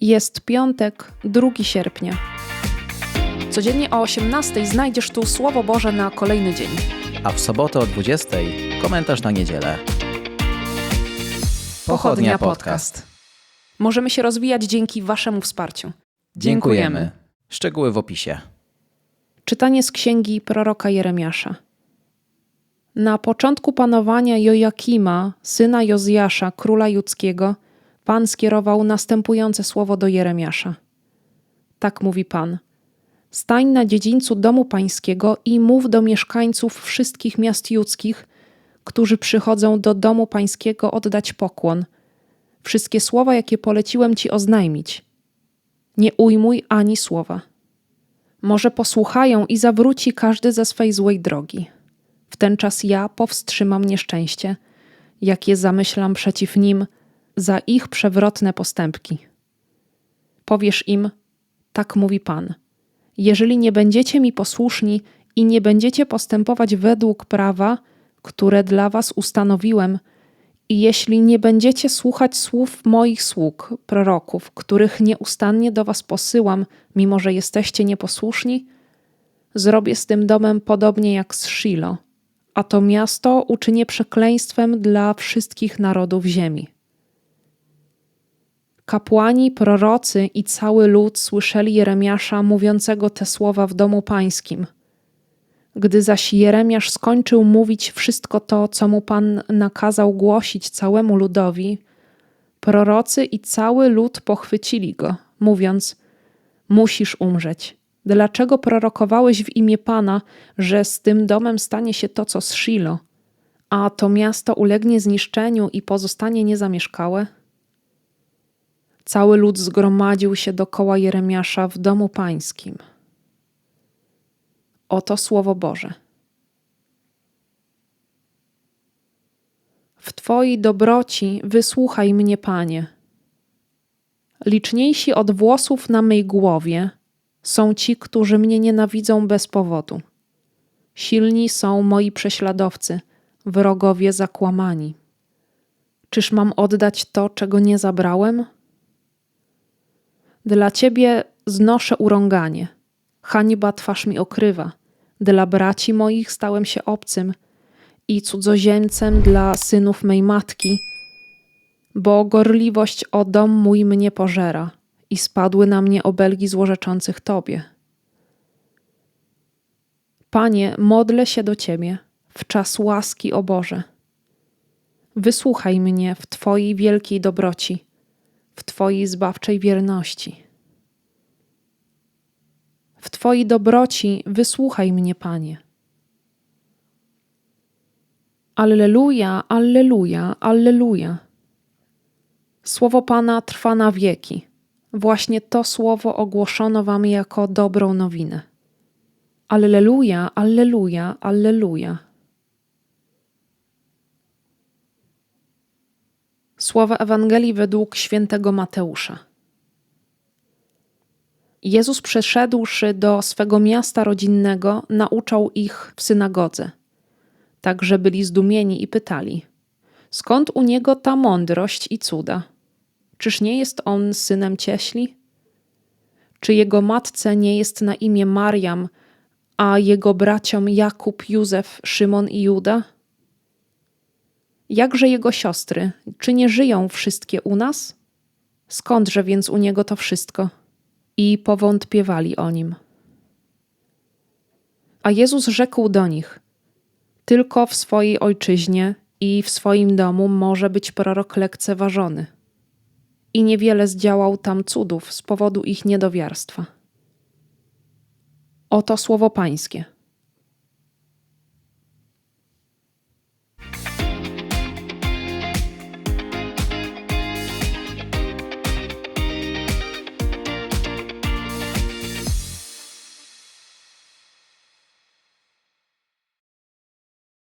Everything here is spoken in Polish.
Jest piątek, 2 sierpnia. Codziennie o 18 znajdziesz tu Słowo Boże na kolejny dzień. a w sobotę o 20 komentarz na niedzielę. Pochodnia Podcast. Możemy się rozwijać dzięki Waszemu wsparciu. Dziękujemy. Szczegóły w opisie. Czytanie z księgi proroka Jeremiasza. Na początku panowania Jojakima, syna Jozjasza, króla judzkiego, Pan skierował następujące słowo do Jeremiasza. Tak mówi Pan. Stań na dziedzińcu domu pańskiego i mów do mieszkańców wszystkich miast judzkich, którzy przychodzą do domu pańskiego oddać pokłon. Wszystkie słowa, jakie poleciłem ci oznajmić. Nie ujmuj ani słowa. Może posłuchają i zawróci każdy ze swej złej drogi. W ten czas ja powstrzymam nieszczęście, jakie zamyślam przeciw nim za ich przewrotne postępki. Powiesz im, tak mówi Pan. Jeżeli nie będziecie mi posłuszni i nie będziecie postępować według prawa, które dla was ustanowiłem, i jeśli nie będziecie słuchać słów moich sług, proroków, których nieustannie do was posyłam, mimo że jesteście nieposłuszni, zrobię z tym domem podobnie jak z Shilo, a to miasto uczynię przekleństwem dla wszystkich narodów ziemi. Kapłani, prorocy i cały lud słyszeli Jeremiasza mówiącego te słowa w domu pańskim. Gdy zaś Jeremiasz skończył mówić wszystko to, co mu Pan nakazał głosić całemu ludowi, prorocy i cały lud pochwycili go, mówiąc: Musisz umrzeć. Dlaczego prorokowałeś w imię Pana, że z tym domem stanie się to, co z Shilo, a to miasto ulegnie zniszczeniu i pozostanie niezamieszkałe? Cały lud zgromadził się dokoła Jeremiasza w domu pańskim. Oto słowo Boże. W Twojej dobroci wysłuchaj mnie, Panie. Liczniejsi od włosów na mej głowie są ci, którzy mnie nienawidzą bez powodu. Silni są moi prześladowcy, wrogowie zakłamani. Czyż mam oddać to, czego nie zabrałem? Dla Ciebie znoszę urąganie. Hańba twarz mi okrywa. Dla braci moich stałem się obcym i cudzoziemcem dla synów mej matki, bo gorliwość o dom mój mnie pożera i spadły na mnie obelgi złorzeczących Tobie. Panie, modlę się do Ciebie w czas łaski, o Boże. Wysłuchaj mnie w Twojej wielkiej dobroci, w Twojej zbawczej wierności. W Twojej dobroci wysłuchaj mnie, Panie. Alleluja, alleluja, alleluja. Słowo Pana trwa na wieki. Właśnie to słowo ogłoszono Wam jako dobrą nowinę. Alleluja, alleluja, alleluja. Słowa Ewangelii według świętego Mateusza. Jezus przeszedłszy do swego miasta rodzinnego, nauczał ich w synagodze. Także byli zdumieni i pytali: Skąd u niego ta mądrość i cuda? Czyż nie jest on synem cieśli? Czy jego matce nie jest na imię Mariam, a jego braciom Jakub, Józef, Szymon i Juda? Jakże jego siostry, czy nie żyją wszystkie u nas? Skądże więc u niego to wszystko? i powątpiewali o nim. A Jezus rzekł do nich: Tylko w swojej ojczyźnie i w swoim domu może być prorok lekceważony. I niewiele zdziałał tam cudów z powodu ich niedowiarstwa. Oto słowo Pańskie.